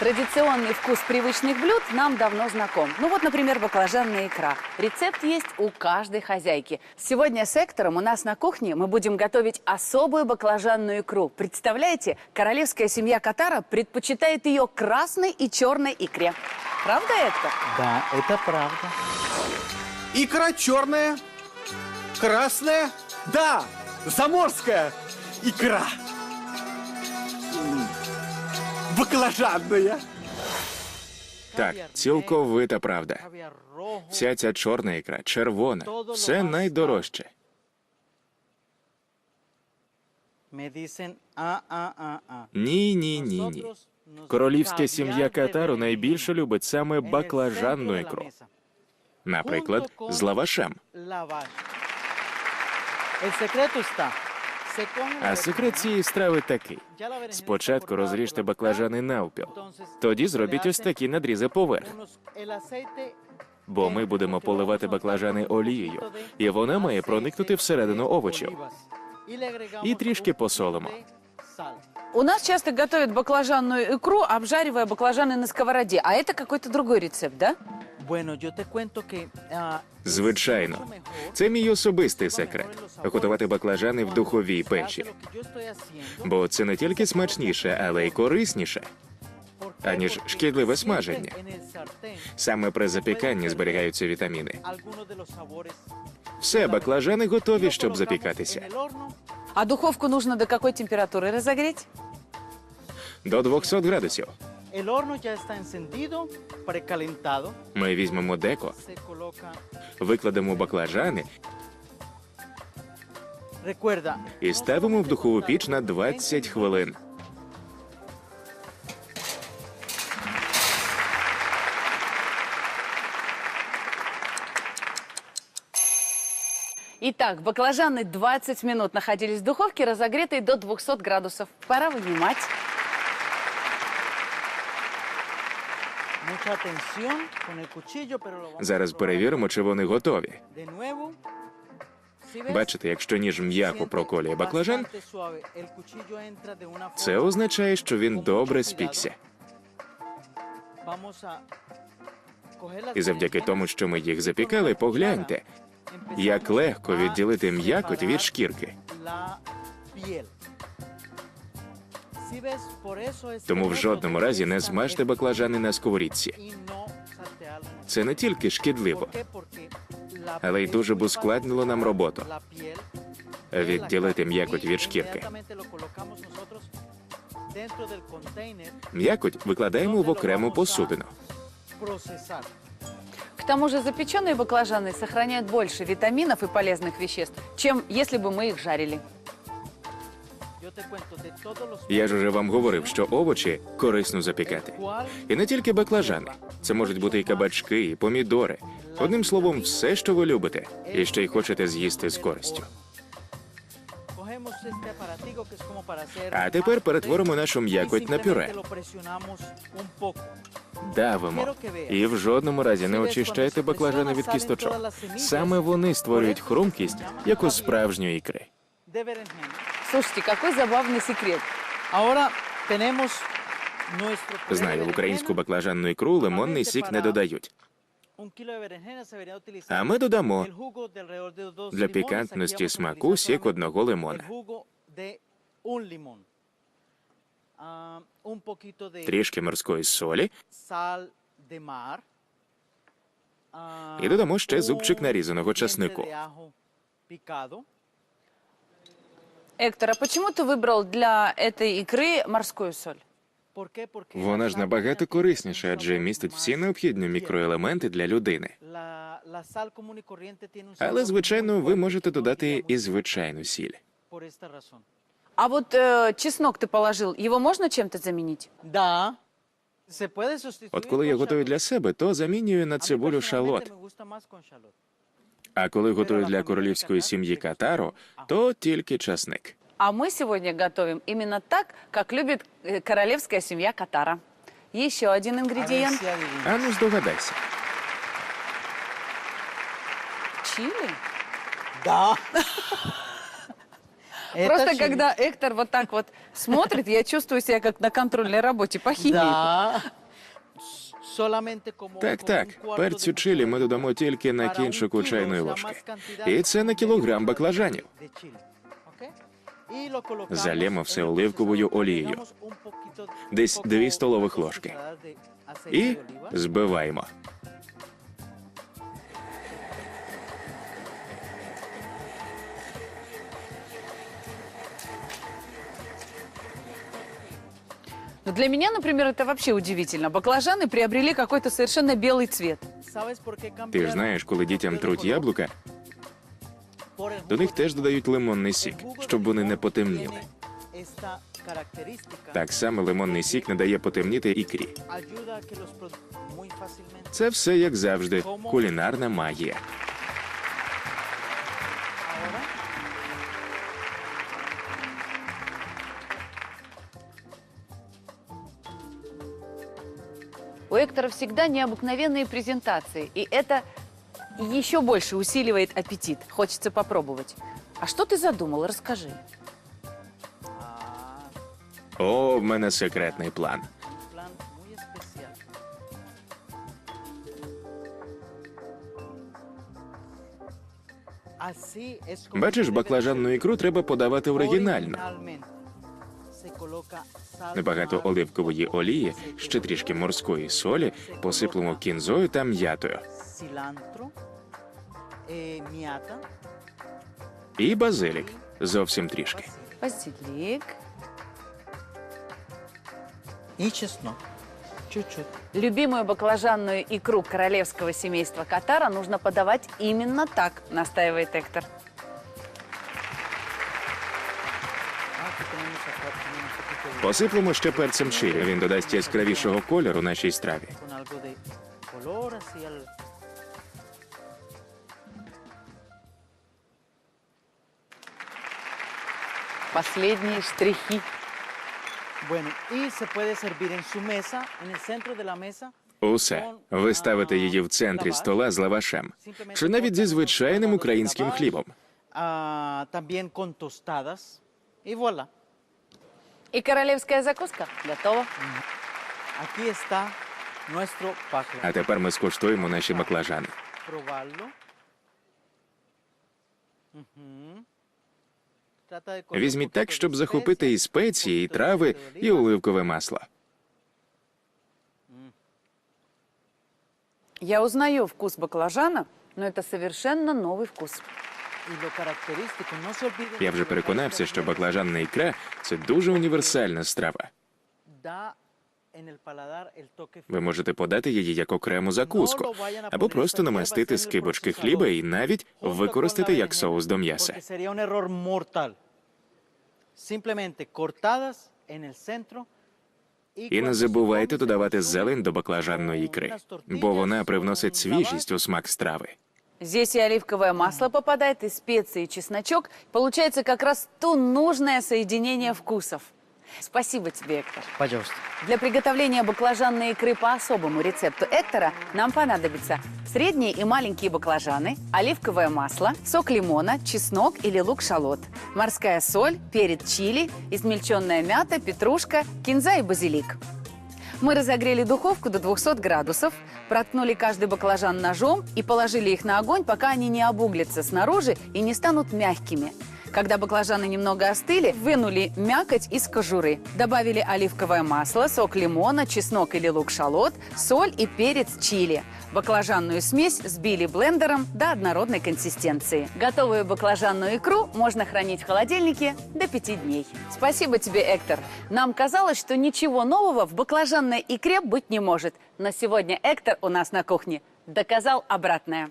Традиционный вкус привычных блюд нам давно знаком. Ну вот, например, баклажанная икра. Рецепт есть у каждой хозяйки. Сегодня с Эктором у нас на кухне мы будем готовить особую баклажанную икру. Представляете, королевская семья Катара предпочитает ее красной и черной икре. Правда, Эктор? Да, это правда. Икра черная, красная, да, заморская икра. Баклажанная. Так, цілковита правда. Вся ця чорна ікра, червона, все найдорожче. Ні, ні, ні, ні. Королівська сім'я Катару найбільше любить саме баклажанну ікру. Наприклад, з лавашем. А секрет цієї страви такий: спочатку розріжте баклажани навпіл, тоді зробіть ось такі надрізи поверх. Бо ми будемо поливати баклажани олією, і вона має проникнути всередину овочів. І трішки посолимо. У нас часто готовят баклажанную икру, обжаривая баклажаны на сковороде. А это какой-то другой рецепт, да? Ah, Звичайно, це мій особистий секрет готувати баклажани в духовій печі. Бо це не тільки смачніше, але й корисніше. аніж шкідливе смаження. Саме при запіканні зберігаються вітаміни. Все, баклажани готові, щоб запікатися. А духовку нужно до какой температуры разогреть? До 200 градусів. El horno ya está encendido, precalentado. Ми візьмемо деко, викладемо баклажани Recuerda. і ставимо в духову піч на 20 хвилин. Итак, баклажаны 20 минут находились в духовке, разогретой до 200 градусов. Пора вынимать. Зараз перевіримо, чи вони готові. Бачите, якщо ніж м'яко проколює баклажан, це означає, що він добре спікся. І завдяки тому, що ми їх запікали, погляньте, як легко відділити м'якоть від шкірки. Тому в secreto жодному de разі не esta змажте es- баклажани на сковорідці. y no saltearlo. Це не тільки шкідливо, ¿Por qué? Porque la але й es дуже muy б ускладнило нам fácil роботу. la piel de la Відділити carne. м'якоть Y від шкірки. inmediatamente lo colocamos nosotros dentro del container М'якоть викладаємо в окрему посудину. procesar. К тому же запеченные баклажаны сохраняют больше витаминов и полезных веществ, чем если бы мы их жарили. Я ж уже вам говорив, що овочі корисно запікати. І не тільки баклажани. Це можуть бути і кабачки, і помідори. Одним словом, все, що ви любите, і ще й хочете з'їсти з користю. А тепер перетворимо нашу м'якоть на пюре. Давимо. І в жодному разі не очищайте баклажани від кісточок. Саме вони створюють хрумкість, як у справжньої ікри. Слушайте, какой забавный секрет. Ahora tenemos nuestro puré de Знаю, в українську баклажанну ікру лимонний сік не додають. А ми додамо для пікантності a смаку сік одного лимона. Трішки морської солі І додамо ще зубчик нарізаного часнику. de ajo picado. Эктор, а почему ты выбрал для этой икры морскую соль? ¿Por qué? Porque Вона ж la набагато sal корисніша, tiene un адже sabor містить всі más необхідні tierno. мікроелементи для людини. La, la sal común y corriente tiene un Але, sabor звичайно, muy ви fuerte можете que no додати diríamos і звичайну сіль. por esta razón. А вот э, чеснок ты положил, его можно чем-то заменить? Да. Se puede sustituir От коли я con готую shallot. для себе, то замінюю на A mí цибулю personalmente шалот. А коли готую для королівської сім'ї катару, то тільки часник. А мы сегодня готовим именно так, как любит э, королевская семья Катара. Еще один A ver ингредиент si adivinas. Ану, здогадайся. – чили. Да. Это Просто чили. когда Эктор вот так вот смотрит, я чувствую себя как на контрольной работе по химии. Да. Так, так, перцю чилі ми додамо тільки на кінчику чайної ложки. І це на кілограм баклажанів. Залємо все оливковою олією. Десь дві столових ложки. І збиваємо. Но для меня, например, это вообще удивительно. Баклажаны приобрели какой-то совершенно белый цвет. ¿Sabes por qué Ти ж cambiaron знаєш, коли дітям de труть color? яблука, Por el до них jugo теж de- додають лимонний el сік, jugo de щоб вони не limón потемніли. tiene esta característica. Так само лимонний сік не дає потемніти ікрі. Ayuda a que los produ- muy fácilmente. Це все як завжди, кулінарна магія. Эктора всегда необыкновенные презентации, и это еще больше усиливает аппетит. Хочется попробовать. А что ты задумал? Расскажи. ah, О, в мене секретний план. es como Бачиш, se debe баклажанну hacer ікру треба подавати оригінально. Небагато оливкової олії, ще трішки морської солі, посиплемо кінзою та м'ятою. eh, І базилік. Зовсім трішки. Базилик. y чеснок. Чуть-чуть. Любимую баклажанную икру королевского семейства Катара нужно подавать именно так, настаивает Эктор. Посиплемо ще перцем чилі. Він додасть яскравішого кольору нашій страві. Последние штрихи. bueno y se puede servir en su mesa en el centro de la mesa Усе. Ви ставите її в центрі стола з лавашем. Чи навіть зі звичайним українським хлібом. ah, también con tostadas y voilà И королевская закуска готова. aquí está nuestro А тепер ми скуштуємо наші баклажани. probarlo Візьміть так, щоб захопити і спеції, і трави, і оливкове масло. Я узнаю вкус баклажана, но это совершенно новый вкус. Я вже переконався, що баклажанна ікра це дуже універсальна страва. Ви можете подати її як окрему закуску, або просто намастити скибочки хліба і навіть використати як соус до м'яса. І не забувайте додавати зелень до баклажанної ікри, бо вона привносить свіжість у смак страви. Здесь и оливковое масло попадает, и специи, и чесночок. Получается как раз то нужное соединение вкусов. Спасибо тебе, Эктор. Пожалуйста. Для приготовления баклажанной икры по особому рецепту Эктора нам понадобятся средние и маленькие баклажаны, оливковое масло, сок лимона, чеснок или лук-шалот, морская соль, перец чили, измельченная мята, петрушка, кинза и базилик. Мы разогрели духовку до 200 градусов, проткнули каждый баклажан ножом и положили их на огонь, пока они не обуглятся снаружи и не станут мягкими. Когда баклажаны немного остыли, вынули мякоть из кожуры. Добавили оливковое масло, сок лимона, чеснок или лук-шалот, соль и перец чили. Баклажанную смесь сбили блендером до однородной консистенции. Готовую баклажанную икру можно хранить в холодильнике до пяти дней. Спасибо тебе, Эктор. Нам казалось, что ничего нового в баклажанной икре быть не может. Но сегодня Эктор у нас на кухне доказал обратное.